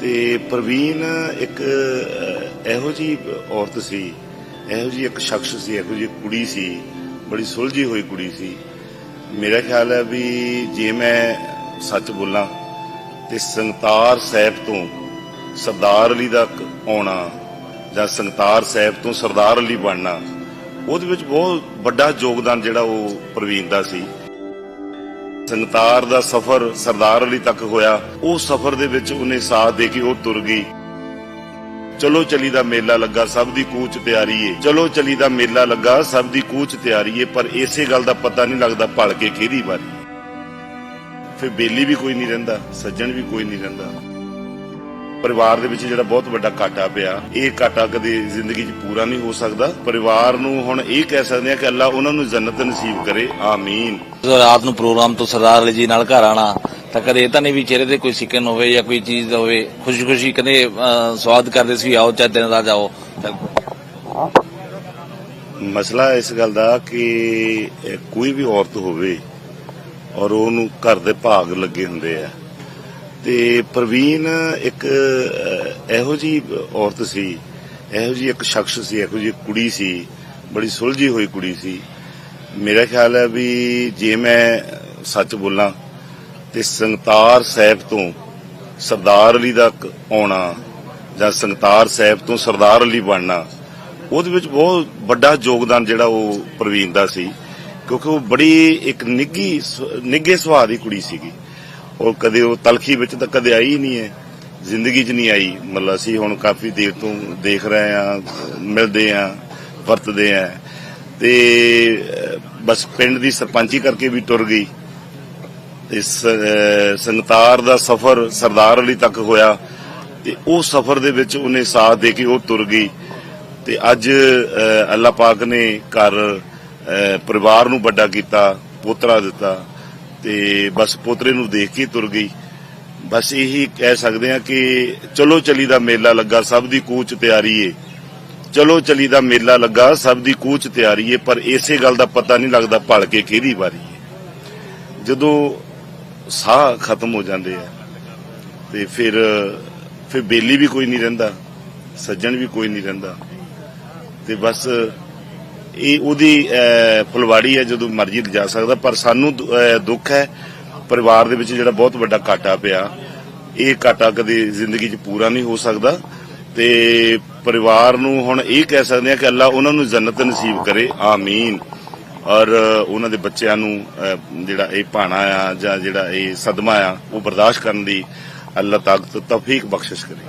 ਤੇ ਪ੍ਰਵੀਨ ਇੱਕ ਇਹੋ ਜੀ ਔਰਤ ਸੀ, ਇਹੋ ਜੀ ਇੱਕ ਸ਼ਖਸ ਸੀ, ਇਹੋ ਜੀ ਕੁੜੀ ਸੀ, ਬੜੀ ਸੁਲਝੀ ਹੋਈ ਕੁੜੀ ਸੀ। ਮੇਰਾ ਖਿਆਲ ਹੈ ਵੀ ਜੇ ਮੈਂ ਸੱਚ ਬੋਲਾਂ ਤੇ ਸੰਗਤਾਰ ਸਾਹਿਬ ਤੋਂ ਸਰਦਾਰ ਅਲੀ ਦਾ ਆਉਣਾ ਜਾਂ ਸੰਗਤਾਰ ਸਾਹਿਬ ਤੋਂ ਸਰਦਾਰ ਅਲੀ ਬਣਨਾ, ਉਹਦੇ ਵਿੱਚ ਬਹੁਤ ਵੱਡਾ ਯੋਗਦਾਨ ਜਿਹੜਾ ਉਹ ਪ੍ਰਵੀਨ ਦਾ ਸੀ। ਸੰਗਤਾਰ ਦਾ ਸਫ਼ਰ ਸਰਦਾਰ ਅਲੀ ਤੱਕ ਹੋਇਆ। ਉਹ ਸਫ਼ਰ ਦੇ ਵਿੱਚ ਉਹਨੇ ਸਾਥ ਦੇ ਕੇ ਉਹ ਤੁਰ ਗਈ। ਚਲੋ ਚਲੀ ਦਾ ਮੇਲਾ ਲੱਗਾ, ਸਭ ਦੀ ਕੂਚ ਤਿਆਰੀ ਏ ਚਲੋ ਚਲੀ ਦਾ ਮੇਲਾ ਲੱਗਾ, ਸਭ ਦੀ ਕੂਚ ਤਿਆਰੀ ਏ ਪਰ ਇਸੇ ਗੱਲ ਦਾ ਪਤਾ ਨਹੀਂ ਲੱਗਦਾ ਭਲ ਕੇ ਕਿਹਦੀ ਵਾਰੀ। ਫਿਰ ਬੇਲੀ ਵੀ ਕੋਈ ਨਹੀਂ ਰਹਿੰਦਾ, ਸੱਜਣ ਵੀ ਕੋਈ ਨਹੀਂ ਰਹਿੰਦਾ। ਪਰਿਵਾਰ ਦੇ ਵਿੱਚ ਜਿਹੜਾ ਬਹੁਤ ਵੱਡਾ ਘਾਟਾ ਪਿਆ ਇਹ ਘਾਟਾ ਕਦੇ ਜ਼ਿੰਦਗੀ 'ਚ ਪੂਰਾ ਨਹੀਂ ਹੋ ਸਕਦਾ। ਪਰਿਵਾਰ ਨੂੰ ਹੁਣ ਇਹ ਕਹਿ ਸਕਦੇ ਆ ਕਿ ਅੱਲਾ ਉਹਨਾਂ ਨੂੰ ਜੰਨਤ ਨਸੀਬ ਕਰੇ। ਆਮੀਨ। ਰਾਤ ਨੂੰ ਪ੍ਰੋਗਰਾਮ ਤੋਂ ਸਰਦਾਰ ਜੀ ਨਾਲ ਘਰ ਆਣਾ ਤਾਂ ਕਦੇ ਇਹ ਤਾਂ ਨਹੀਂ ਵੀ ਚਿਹਰੇ ਤੇ ਕੋਈ ਸਿੱਕਨ ਹੋਵੇ ਜਾਂ ਕੋਈ ਚੀਜ਼ ਹੋਵੇ ਖੁਸ਼ੀ ਖੁਸ਼ੀ ਕਦੇ ਸਵਾਦ ਕਰਦੇ ਸੀ ਆਓ ਚਾਹੇ ਦਿਨ ਰਾਤ ਆਓ ਤਾਂ ਮਸਲਾ ਇਸ ਗੱਲ ਦਾ ਕਿ ਕੋਈ ਵੀ ਔਰਤ ਹੋਵੇ ਔਰ ਉਹਨੂੰ ਘਰ ਦੇ ਭਾਗ ਲੱਗੇ ਹੁੰਦੇ ਆ ਤੇ ਪ੍ਰਵੀਨ ਇੱਕ ਇਹੋ ਜੀ ਔਰਤ ਸੀ, ਇਹੋ ਜੀ ਇੱਕ ਸ਼ਖਸ ਸੀ, ਇਹੋ ਜੀ ਕੁੜੀ ਸੀ, ਬੜੀ ਸੁਲਝੀ ਹੋਈ ਕੁੜੀ ਸੀ। ਮੇਰਾ ਖਿਆਲ ਹੈ ਵੀ ਜੇ ਮੈਂ ਸੱਚ ਬੋਲਾਂ ਤੇ ਸੰਗਤਾਰ ਸਾਹਿਬ ਤੋਂ ਸਰਦਾਰ ਅਲੀ ਦਾ ਆਉਣਾ ਜਾਂ ਸੰਗਤਾਰ ਸਾਹਿਬ ਤੋਂ ਸਰਦਾਰ ਅਲੀ ਬਣਨਾ, ਉਹਦੇ ਵਿੱਚ ਬਹੁਤ ਵੱਡਾ ਯੋਗਦਾਨ ਜਿਹੜਾ ਉਹ ਪ੍ਰਵੀਨ ਦਾ ਸੀ, ਕਿਉਂਕਿ ਉਹ ਬੜੀ ਇੱਕ ਨਿੱਗੀ ਸ- ਨਿੱਘੇ ਸੁਭਾਅ ਦੀ ਕੁੜੀ ਸੀਗੀ। ਉਹ ਕਦੇ ਉਹ ਤਲਖੀ ਵਿੱਚ ਤਾਂ ਕਦੇ ਆਈ ਹੀ ਨਹੀਂ ਹੈ। ਜ਼ਿੰਦਗੀ 'ਚ ਨਹੀਂ ਆਈ। ਮਤਲਬ ਅਸੀਂ ਹੁਣ ਕਾਫੀ ਦੇਰ ਤੋਂ ਦੇਖ ਰਹੇ ਆ ਮਿਲਦੇ ਆ ਵਰਤਦੇ ਆ ਤੇ ਬਸ ਪਿੰਡ ਦੀ ਸਰਪੰਚੀ ਕਰਕੇ ਵੀ ਟੁਰ ਗਈ। ਇਸ ਸੰਗਤਾਰ ਦਾ ਸਫ਼ਰ ਸਰਦਾਰ ਅਲੀ ਤੱਕ ਹੋਇਆ। ਤੇ ਉਹ ਸਫ਼ਰ ਦੇ ਵਿੱਚ ਉਹਨੇ ਸਾਥ ਦੇ ਕੇ ਉਹ ਤੁਰ ਗਈ। ਤੇ ਅੱਜ ਅਹ, ਅੱਲਾਹ ਪਾਕ ਨੇ ਘਰ ਪਰਿਵਾਰ ਨੂੰ ਵੱਡਾ ਕੀਤਾ ਪੋਤਰਾ ਦਿੱਤਾ। ਤੇ ਬਸ ਪੋਤਰੇ ਨੂੰ ਦੇਖ ਕੇ ਤੁਰ ਗਈ। ਬਸ ਇਹੀ ਕਹਿ ਸਕਦੇ ਆ ਕਿ ਚਲੋ ਚਲੀ ਦਾ ਮੇਲਾ ਲੱਗਾ, ਸਭ ਦੀ ਕੂਚ ਤਿਆਰੀ ਏ। ਚਲੋ ਚਲੀ ਦਾ ਮੇਲਾ ਲੱਗਾ, ਸਭ ਦੀ ਕੂਚ ਤਿਆਰੀ ਏ, ਪਰ ਇਸੇ ਗੱਲ ਦਾ ਪਤਾ ਨਹੀਂ ਲੱਗਦਾ ਭਲ ਕੇ ਕਿਹਦੀ ਵਾਰੀ ਏ। ਜਦੋਂ ਸਾਹ ਖਤਮ ਹੋ ਜਾਂਦੇ ਆ, ਤੇ ਫਿਰ ਫਿਰ ਬੇਲੀ ਵੀ ਕੋਈ ਨਹੀਂ ਰਹਿੰਦਾ, ਸੱਜਣ ਵੀ ਕੋਈ ਨਹੀਂ ਰਹਿੰਦਾ। ਤੇ ਬਸ ਇਹ ਉਹਦੀ ਫੁਲਵਾੜੀ ਹੈ ਜਦੋਂ ਮਰਜ਼ੀ ਲਿਜਾ ਸਕਦਾ, ਪਰ ਸਾਨੂੰ ਦੁੱਖ ਹੈ, ਪਰਿਵਾਰ ਦੇ ਵਿੱਚ ਜਿਹੜਾ ਬਹੁਤ ਵੱਡਾ ਘਾਟਾ ਪਿਆ, ਇਹ ਘਾਟਾ ਕਦੇ ਜ਼ਿੰਦਗੀ 'ਚ ਪੂਰਾ ਨਹੀਂ ਹੋ ਸਕਦਾ ਤੇ ਪਰਿਵਾਰ ਨੂੰ ਹੁਣ ਇਹ ਕਹਿ ਸਕਦੇ ਆ ਕਿ ਅੱਲਾ ਉਹਨਾਂ ਨੂੰ ਜੰਨਤ ਨਸੀਬ ਕਰੇ, ਆਮੀਨ। ਔਰ ਉਹਨਾਂ ਦੇ ਬੱਚਿਆਂ ਨੂੰ ਜਿਹੜਾ ਇਹ ਭਾਣਾ ਆ ਜਾਂ ਜਿਹੜਾ ਇਹ ਸਦਮਾ ਆ, ਉਹ ਬਰਦਾਸ਼ਤ ਕਰਨ ਦੀ ਅੱਲਾਹ ਤਾਕਤ, ਤੌਫੀਕ ਬਖਸ਼ਿਸ਼ ਕਰੇ।